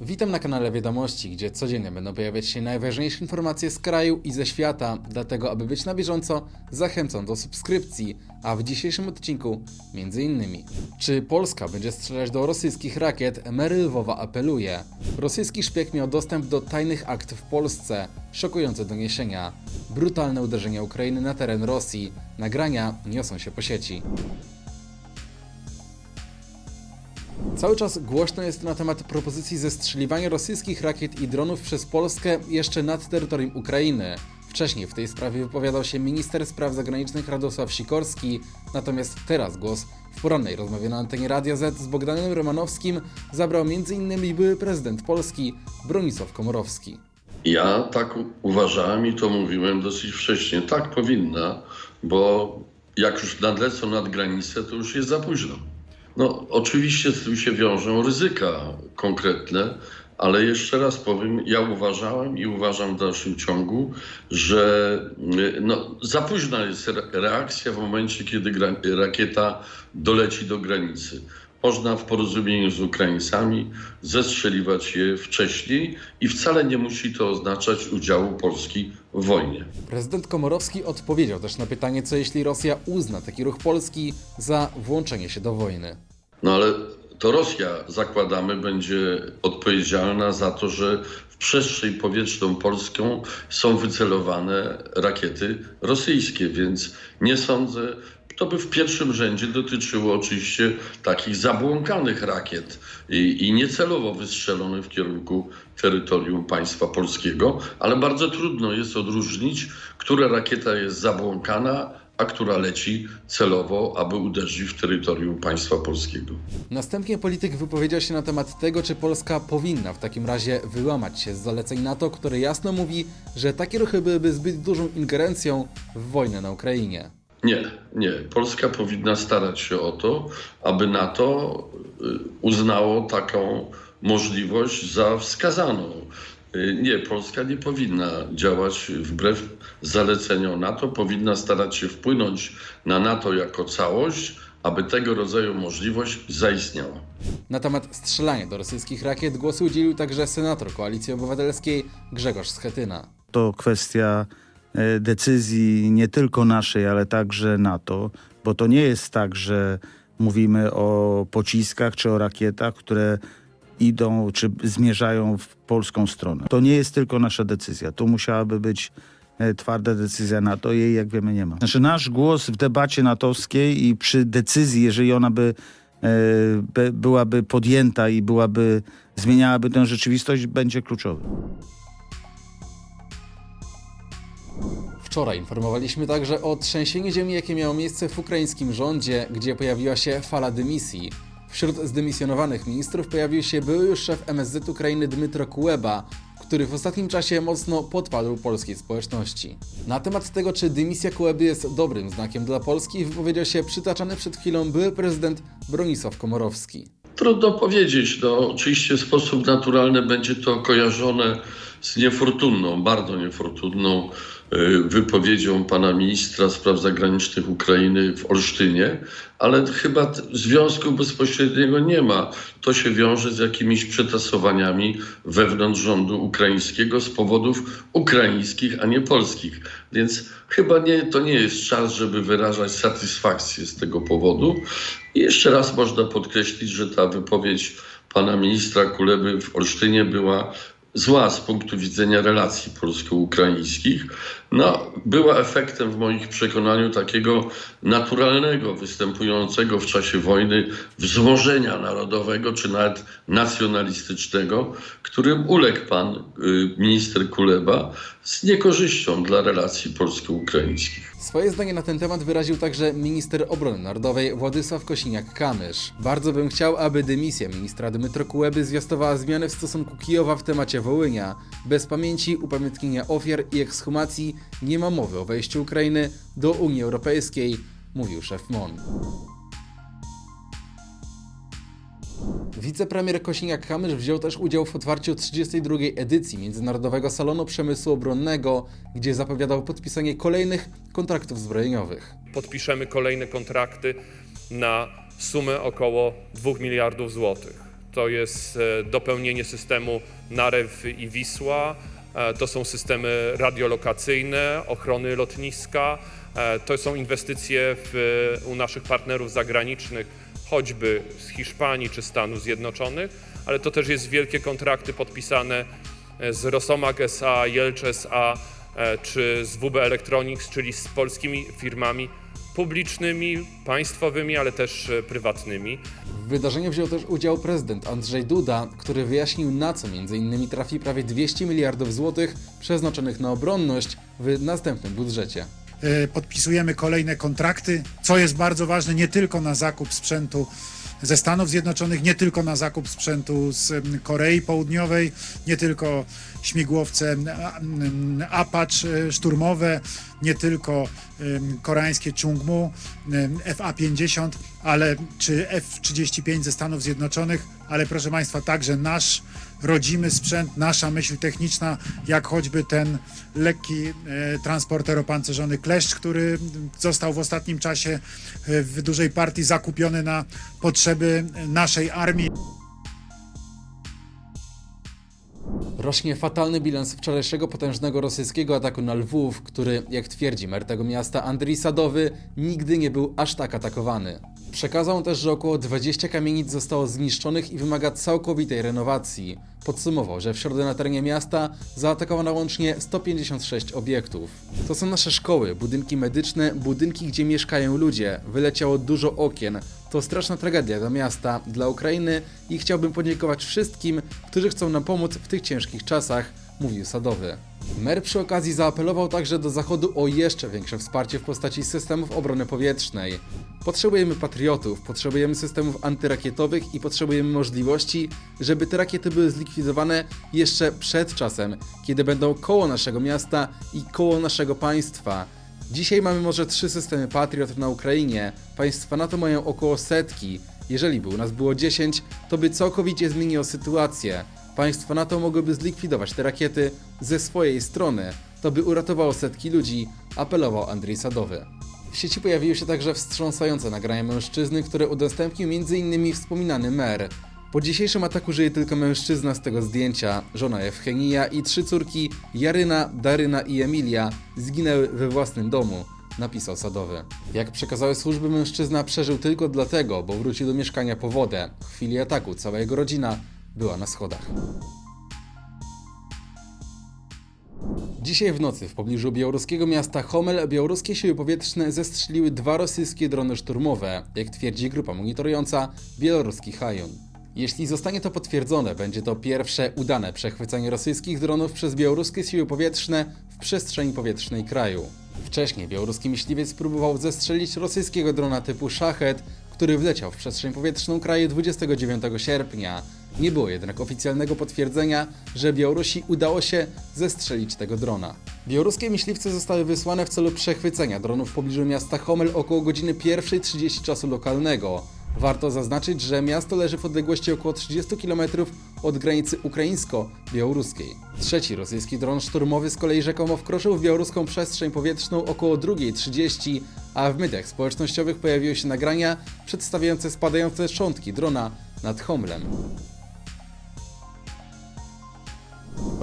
Witam na kanale Wiadomości, gdzie codziennie będą pojawiać się najważniejsze informacje z kraju i ze świata. Dlatego, aby być na bieżąco, zachęcam do subskrypcji. A w dzisiejszym odcinku, innymi, czy Polska będzie strzelać do rosyjskich rakiet? Mary Lwowa apeluje. Rosyjski szpieg miał dostęp do tajnych akt w Polsce. Szokujące doniesienia. Brutalne uderzenia Ukrainy na teren Rosji. Nagrania niosą się po sieci. Cały czas głośno jest na temat propozycji zestrzeliwania rosyjskich rakiet i dronów przez Polskę jeszcze nad terytorium Ukrainy. Wcześniej w tej sprawie wypowiadał się minister spraw zagranicznych Radosław Sikorski, natomiast teraz głos w porannej rozmowie na antenie Radia Z z Bogdanem Romanowskim zabrał m.in. były prezydent Polski Bronisław Komorowski. Ja tak uważałem i to mówiłem dosyć wcześnie. Tak powinna, bo jak już nadlecą nad granicę, to już jest za późno. No, oczywiście z tym się wiążą ryzyka konkretne, ale jeszcze raz powiem, ja uważałem i uważam w dalszym ciągu, że no, za późna jest re- reakcja w momencie, kiedy rakieta doleci do granicy. Można w porozumieniu z Ukraińcami zestrzeliwać je wcześniej i wcale nie musi to oznaczać udziału Polski w wojnie. Prezydent Komorowski odpowiedział też na pytanie, co jeśli Rosja uzna taki ruch Polski za włączenie się do wojny. No ale to Rosja, zakładamy, będzie odpowiedzialna za to, że w przestrzeń powietrzną polską są wycelowane rakiety rosyjskie, więc nie sądzę, to by w pierwszym rzędzie dotyczyło oczywiście takich zabłąkanych rakiet i, i niecelowo wystrzelonych w kierunku terytorium państwa polskiego, ale bardzo trudno jest odróżnić, która rakieta jest zabłąkana, a która leci celowo, aby uderzyć w terytorium państwa polskiego. Następnie polityk wypowiedział się na temat tego, czy Polska powinna w takim razie wyłamać się z zaleceń NATO, które jasno mówi, że takie ruchy byłyby zbyt dużą ingerencją w wojnę na Ukrainie. Nie, nie. Polska powinna starać się o to, aby NATO y, uznało taką możliwość za wskazaną. Y, Nie, Polska nie powinna działać wbrew zaleceniom NATO, powinna starać się wpłynąć na NATO jako całość, aby tego rodzaju możliwość zaistniała. Na temat strzelania do rosyjskich rakiet głosu udzielił także senator Koalicji Obywatelskiej Grzegorz Schetyna. to kwestia decyzji nie tylko naszej, ale także NATO, bo to nie jest tak, że mówimy o pociskach czy o rakietach, które idą czy zmierzają w polską stronę. To nie jest tylko nasza decyzja. To musiałaby być e, twarda decyzja NATO. Jej, jak wiemy, nie ma. Znaczy nasz głos w debacie natowskiej i przy decyzji, jeżeli ona by e, by- byłaby podjęta i byłaby, zmieniałaby tę rzeczywistość, będzie kluczowy. Wczoraj informowaliśmy także o trzęsieniu ziemi, jakie miało miejsce w ukraińskim rządzie, gdzie pojawiła się fala dymisji. Wśród zdymisjonowanych ministrów pojawił się były już szef MSZ Ukrainy Dmytro Kuleba, który w ostatnim czasie mocno podpadł polskiej społeczności. Na temat tego, czy dymisja Kuleby jest dobrym znakiem dla Polski, wypowiedział się przytaczany przed chwilą były prezydent Bronisław Komorowski. Trudno powiedzieć. No, oczywiście w sposób naturalny będzie to kojarzone z niefortunną, bardzo niefortunną wypowiedzią pana ministra spraw zagranicznych Ukrainy w Olsztynie, ale chyba związku bezpośredniego nie ma. To się wiąże z jakimiś przetasowaniami wewnątrz rządu ukraińskiego z powodów ukraińskich, a nie polskich. Więc chyba nie, to nie jest czas, żeby wyrażać satysfakcję z tego powodu. I jeszcze raz można podkreślić, że ta wypowiedź pana ministra Kuleby w Olsztynie była zła z punktu widzenia relacji polsko-ukraińskich. No, była efektem w moim przekonaniu takiego naturalnego, występującego w czasie wojny wzmożenia narodowego, czy nawet nacjonalistycznego, którym uległ pan y, minister Kuleba z niekorzyścią dla relacji polsko-ukraińskich. Swoje zdanie na ten temat wyraził także minister obrony narodowej Władysław Kosiniak-Kamysz. Bardzo bym chciał, aby dymisja ministra Dmytro Kuleby zwiastowała zmiany w stosunku Kijowa w temacie Wołynia. Bez pamięci, upamiętnienia ofiar i ekshumacji nie ma mowy o wejściu Ukrainy do Unii Europejskiej, mówił szef MON. Wicepremier Kosiniak-Kamysz wziął też udział w otwarciu 32. edycji Międzynarodowego Salonu Przemysłu Obronnego, gdzie zapowiadał podpisanie kolejnych kontraktów zbrojeniowych. podpiszemy kolejne kontrakty na sumę około 2 miliardów złotych. to jest e, dopełnienie systemu Narew i Wisła, e, to są systemy radiolokacyjne, ochrony lotniska, to są inwestycje w, u naszych partnerów zagranicznych, choćby z Hiszpanii czy Stanów Zjednoczonych, ale to też jest wielkie kontrakty podpisane e, z Rosomak SA, Jelcz SA e, czy z WB Electronics, czyli z polskimi firmami publicznymi, państwowymi, ale też e, prywatnymi. W wydarzeniu wziął też udział prezydent Andrzej Duda, który wyjaśnił na co m.in. trafi prawie 200 miliardów złotych przeznaczonych na obronność w następnym budżecie. E, podpisujemy kolejne kontrakty, co jest bardzo ważne nie tylko na zakup sprzętu ze Stanów Zjednoczonych, nie tylko na zakup sprzętu z Korei Południowej, nie tylko śmigłowce Apache e, szturmowe, nie tylko koreańskie Chungmu em, FA-50, ale czy F-35 ze Stanów Zjednoczonych, ale proszę Państwa, także nasz rodzimy sprzęt, nasza myśl techniczna, jak choćby ten lekki e, transporter opancerzony Kleszcz, który został w ostatnim czasie e, w dużej partii zakupiony na potrzeby naszej armii. Rośnie fatalny bilans wczorajszego potężnego rosyjskiego ataku na Lwów, który, jak twierdzi mer tego miasta Andrii Sadowy, nigdy nie był aż tak atakowany. Przekazał też, że około 20 kamienic zostało zniszczonych i wymaga całkowitej renowacji. Podsumował, że w środę na terenie miasta zaatakowano łącznie 156 obiektów. To są nasze szkoły, budynki medyczne, budynki, gdzie mieszkają ludzie. Wyleciało dużo okien. To straszna tragedia dla miasta, dla Ukrainy i chciałbym podziękować wszystkim, którzy chcą nam pomóc w tych ciężkich czasach, mówił Sadowy. Mer przy okazji zaapelował także do Zachodu o jeszcze większe wsparcie w postaci systemów obrony powietrznej. Potrzebujemy patriotów, potrzebujemy systemów antyrakietowych i potrzebujemy możliwości, żeby te rakiety były zlikwidowane jeszcze przed czasem, kiedy będą koło naszego miasta i koło naszego państwa. Dzisiaj mamy może trzy systemy Patriot na Ukrainie, państwa NATO mają około setki. Jeżeli by u nas było 10, to by całkowicie zmieniło sytuację. Państwa NATO mogłyby zlikwidować te rakiety ze swojej strony. To by uratowało setki ludzi, apelował Andrzej Sadowy. W sieci pojawiły się także wstrząsające nagrania mężczyzny, które udostępnił m.in. wspominany mer. Po dzisiejszym ataku żyje tylko mężczyzna z tego zdjęcia. Żona Ewgenia i trzy córki Jaryna, Daryna i Emilia zginęły we własnym domu, napisał Sadowy. Jak przekazały służby, mężczyzna przeżył tylko dlatego, bo wrócił do mieszkania po wodę. W chwili ataku cała jego rodzina była na schodach. Dzisiaj w nocy w pobliżu białoruskiego miasta Homel białoruskie siły powietrzne zestrzeliły dwa rosyjskie drony szturmowe, jak twierdzi grupa monitorująca białoruski Hajun. Jeśli zostanie to potwierdzone, będzie to pierwsze udane przechwycenie rosyjskich dronów przez białoruskie siły powietrzne w przestrzeni powietrznej kraju. Wcześniej białoruski myśliwiec próbował zestrzelić rosyjskiego drona typu Szachet, który wleciał w przestrzeń powietrzną kraju 29 sierpnia. Nie było jednak oficjalnego potwierdzenia, że Białorusi udało się zestrzelić tego drona. Białoruskie myśliwce zostały wysłane w celu przechwycenia dronów w pobliżu miasta Homel około godziny 1.30 czasu lokalnego. Warto zaznaczyć, że miasto leży w odległości około 30 km od granicy ukraińsko-białoruskiej. Trzeci rosyjski dron szturmowy z kolei rzekomo wkroczył w białoruską przestrzeń powietrzną około 2.30, a w mediach społecznościowych pojawiły się nagrania przedstawiające spadające szczątki drona nad Homlem.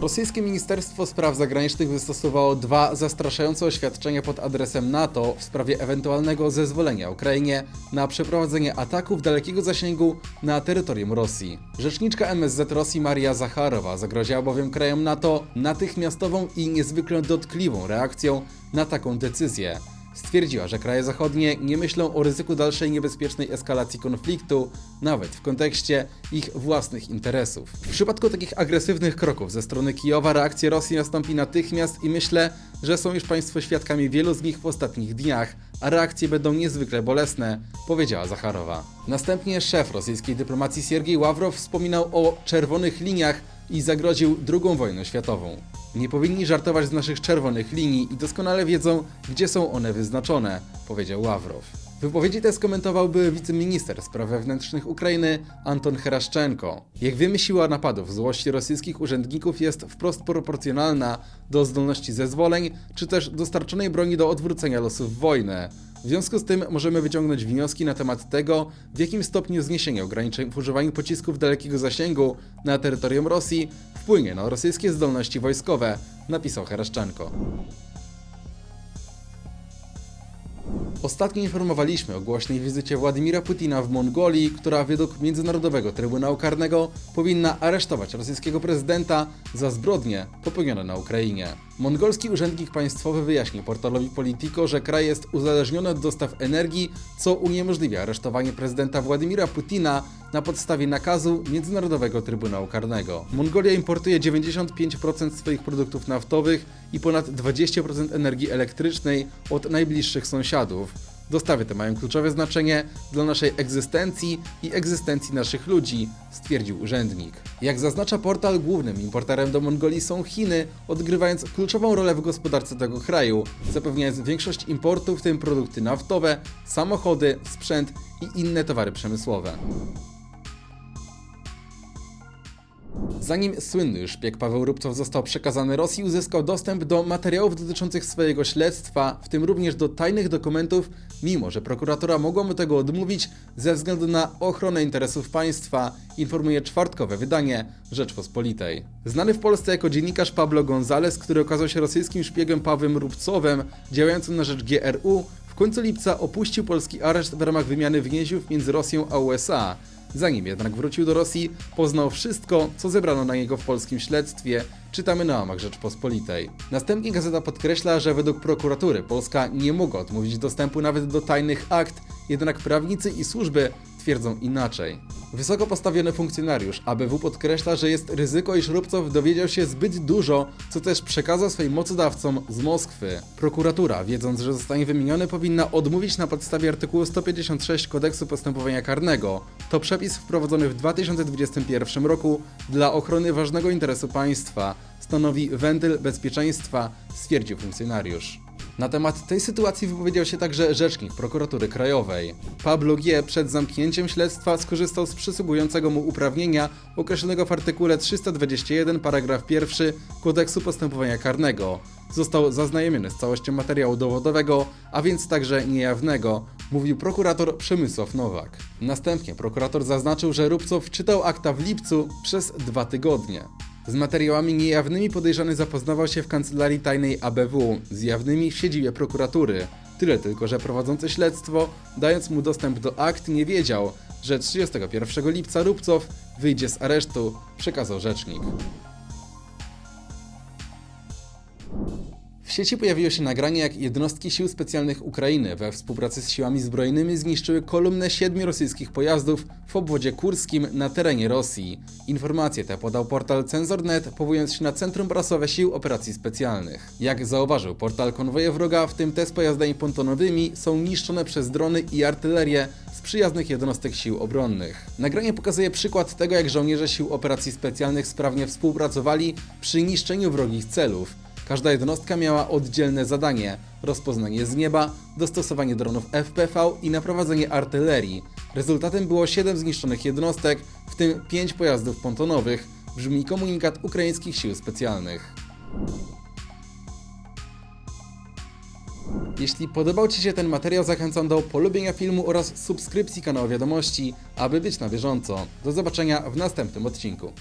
Rosyjskie Ministerstwo Spraw Zagranicznych wystosowało dwa zastraszające oświadczenia pod adresem NATO w sprawie ewentualnego zezwolenia Ukrainie na przeprowadzenie ataków dalekiego zasięgu na terytorium Rosji. Rzeczniczka MSZ Rosji Maria Zacharowa zagroziła bowiem krajom NATO natychmiastową i niezwykle dotkliwą reakcją na taką decyzję. Stwierdziła, że kraje zachodnie nie myślą o ryzyku dalszej niebezpiecznej eskalacji konfliktu, nawet w kontekście ich własnych interesów. W przypadku takich agresywnych kroków ze strony Kijowa reakcja Rosji nastąpi natychmiast i myślę, że są już Państwo świadkami wielu z nich w ostatnich dniach, a reakcje będą niezwykle bolesne, powiedziała Zacharowa. Następnie szef rosyjskiej dyplomacji Siergiej Ławrow wspominał o czerwonych liniach i zagroził II wojną światową. Nie powinni żartować z naszych czerwonych linii i doskonale wiedzą, gdzie są one wyznaczone, powiedział Ławrow. Wypowiedzi te skomentował były wiceminister spraw wewnętrznych Ukrainy Anton Heraszczenko. Jak wiemy, siła napadów złości rosyjskich urzędników jest wprost proporcjonalna do zdolności zezwoleń, czy też dostarczonej broni do odwrócenia losów wojny. W związku z tym możemy wyciągnąć wnioski na temat tego, w jakim stopniu zniesienie ograniczeń w używaniu pocisków dalekiego zasięgu na terytorium Rosji wpłynie na rosyjskie zdolności wojskowe, napisał Hereszczenko. Ostatnio informowaliśmy o głośnej wizycie Władimira Putina w Mongolii, która według Międzynarodowego Trybunału Karnego powinna aresztować rosyjskiego prezydenta za zbrodnie popełnione na Ukrainie. Mongolski urzędnik państwowy wyjaśnił portalowi Politico, że kraj jest uzależniony od dostaw energii, co uniemożliwia aresztowanie prezydenta Władimira Putina na podstawie nakazu Międzynarodowego Trybunału Karnego. Mongolia importuje 95% swoich produktów naftowych i ponad 20% energii elektrycznej od najbliższych sąsiadów. Dostawy te mają kluczowe znaczenie dla naszej egzystencji i egzystencji naszych ludzi, stwierdził urzędnik. Jak zaznacza portal, głównym importerem do Mongolii są Chiny, odgrywając kluczową rolę w gospodarce tego kraju, zapewniając większość importu, w tym produkty naftowe, samochody, sprzęt i inne towary przemysłowe. Zanim słynny szpieg Paweł Rubcow został przekazany Rosji, uzyskał dostęp do materiałów dotyczących swojego śledztwa, w tym również do tajnych dokumentów, mimo że prokuratura mogła mu tego odmówić ze względu na ochronę interesów państwa, informuje czwartkowe wydanie Rzeczpospolitej. Znany w Polsce jako dziennikarz Pablo González, który okazał się rosyjskim szpiegiem Pawłem Rubcowem, działającym na rzecz GRU, w końcu lipca opuścił polski areszt w ramach wymiany więźniów między Rosją a USA. Zanim jednak wrócił do Rosji, poznał wszystko, co zebrano na niego w polskim śledztwie, czytamy na łamach Rzeczpospolitej. Następnie gazeta podkreśla, że według prokuratury Polska nie mogła odmówić dostępu nawet do tajnych akt, jednak prawnicy i służby twierdzą inaczej. Wysoko postawiony funkcjonariusz ABW podkreśla, że jest ryzyko, iż Rubcow dowiedział się zbyt dużo, co też przekazał swoim mocodawcom z Moskwy. Prokuratura, wiedząc, że zostanie wymieniony, powinna odmówić na podstawie artykułu 156 Kodeksu Postępowania Karnego. To przepis wprowadzony w 2021 roku dla ochrony ważnego interesu państwa. Stanowi wentyl bezpieczeństwa, stwierdził funkcjonariusz. Na temat tej sytuacji wypowiedział się także rzecznik prokuratury krajowej. Pablo G. przed zamknięciem śledztwa skorzystał z przysługującego mu uprawnienia określonego w artykule 321 paragraf 1 Kodeksu Postępowania Karnego. Został zaznajomiony z całością materiału dowodowego, a więc także niejawnego, mówił prokurator Przemysław Nowak. Następnie prokurator zaznaczył, że Rubcow czytał akta w lipcu przez dwa tygodnie. Z materiałami niejawnymi podejrzany zapoznawał się w kancelarii tajnej ABW, z jawnymi w siedzibie prokuratury. Tyle tylko, że prowadzący śledztwo, dając mu dostęp do akt, nie wiedział, że 31 lipca Rubcow wyjdzie z aresztu, przekazał rzecznik. W sieci pojawiło się nagranie, jak jednostki sił specjalnych Ukrainy we współpracy z siłami zbrojnymi zniszczyły kolumnę siedmiu rosyjskich pojazdów w obwodzie kurskim na terenie Rosji. Informacje te podał portal Cenzor.net, powołując się na Centrum Prasowe Sił Operacji Specjalnych. Jak zauważył portal konwoje wroga, w tym te z pojazdami pontonowymi, są niszczone przez drony i artylerię z przyjaznych jednostek sił obronnych. Nagranie pokazuje przykład tego, jak żołnierze sił operacji specjalnych sprawnie współpracowali przy niszczeniu wrogich celów. Każda jednostka miała oddzielne zadanie: rozpoznanie z nieba, dostosowanie dronów FPV i naprowadzenie artylerii. Rezultatem było 7 zniszczonych jednostek, w tym 5 pojazdów pontonowych, brzmi komunikat ukraińskich sił specjalnych. Jeśli podobał Ci się ten materiał, zachęcam do polubienia filmu oraz subskrypcji kanału Wiadomości, aby być na bieżąco. Do zobaczenia w następnym odcinku.